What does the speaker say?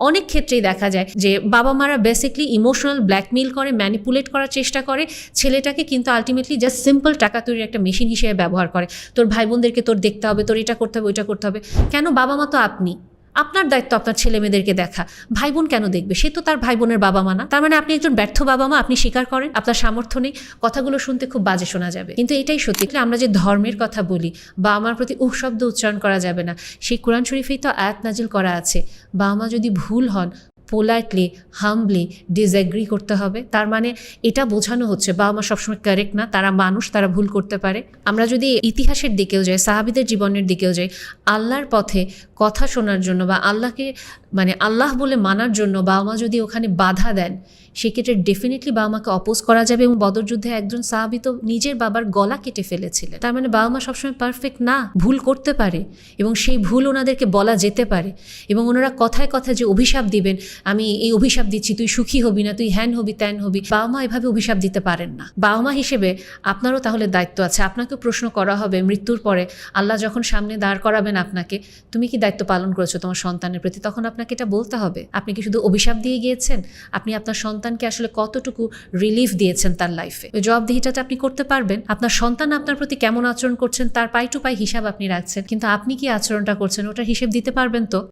অনেক ক্ষেত্রেই দেখা যায় যে বাবা মারা বেসিকলি ইমোশনাল ব্ল্যাকমেল করে ম্যানিপুলেট করার চেষ্টা করে, ছেলেটাকে কিন্তু আলটিমেটলি জাস্ট সিম্পল টাকা তৈরির একটা মেশিন হিসেবে ব্যবহার করে। তোর ভাই বোনদেরকে তোর দেখতে হবে, তোর এটা করতে হবে, ওইটা করতে হবে। কেন বাবা মা তো আপনি? আপনার দায়িত্ব আপনার ছেলে মেয়েদেরকে দেখা। ভাই বোন কেন দেখবে? সে তো তার ভাই বোনের বাবা মা না। তার মানে আপনি একজন ব্যর্থ বাবা মা, আপনি স্বীকার করেন, আপনার সামর্থ্য নেই, কথাগুলো শুনতে খুব বাজে শোনা যাবে। কিন্তু এটাই সত্যি। আমরা যে ধর্মের কথা বলি, বা আমার প্রতি উহ শব্দ উচ্চারণ করা যাবে না, সেই কোরআন শরীফেই তো আয়াত নাজিল করা আছে। বাবা মা যদি ভুল হন, পোলাইটলি হামলি ডিসএগ্রি করতে হবে। তার মানে এটা বোঝানো হচ্ছে বাবা মা সবসময় কারেক্ট না, তারা মানুষ, তারা ভুল করতে পারে। আমরা যদি ইতিহাসের দিকেও যাই, সাহাবিদের জীবনের দিকেও যাই, আল্লাহর পথে কথা শোনার জন্য বা আল্লাহকে মানে আল্লাহ বলে মানার জন্য বাবা মা যদি ওখানে বাধা দেন, সেক্ষেত্রে ডেফিনেটলি বাবা মাকে অপোজ করা যাবে এবং বদর যুদ্ধে একজন সাহাবি তো নিজের বাবার গলা কেটে ফেলেছিলেন। তার মানে বাবা মা সবসময় পারফেক্ট না, ভুল করতে পারে এবং সেই ভুল ওনাদেরকে বলা যেতে পারে এবং ওনারা কথায় কথায় যে অভিশাপ দিবেন, আমি এই অভিশাপ দিচ্ছি, তুই সুখী হবি না, তুই হ্যান হবি, ত্যান হবি। বাবা মা এভাবে অভিশাপ দিতে পারেন না। বাবা মা হিসেবে আপনারও তাহলে দায়িত্ব আছে। আপনাকে প্রশ্ন করা হবে মৃত্যুর পরে, আল্লাহ যখন সামনে দাঁড় করাবেন আপনাকে, তুমি কি দায়িত্ব পালন করেছ তোমার সন্তানের প্রতি, তখন আপনাকে এটা বলতে হবে। আপনি কি শুধু অভিশাপ দিয়ে গিয়েছেন? আপনি আপনার সন্তানকে আসলে কতটুকু রিলিফ দিয়েছেন তার লাইফে ওই জবাবদিহিটাতে আপনি করতে পারবেন। আপনার সন্তান আপনার প্রতি কেমন আচরণ করছেন, তার পাই টু পাই হিসাব আপনি রাখছেন, কিন্তু আপনি কি আচরণটা করছেন, ওটার হিসেব দিতে পারবেন তো?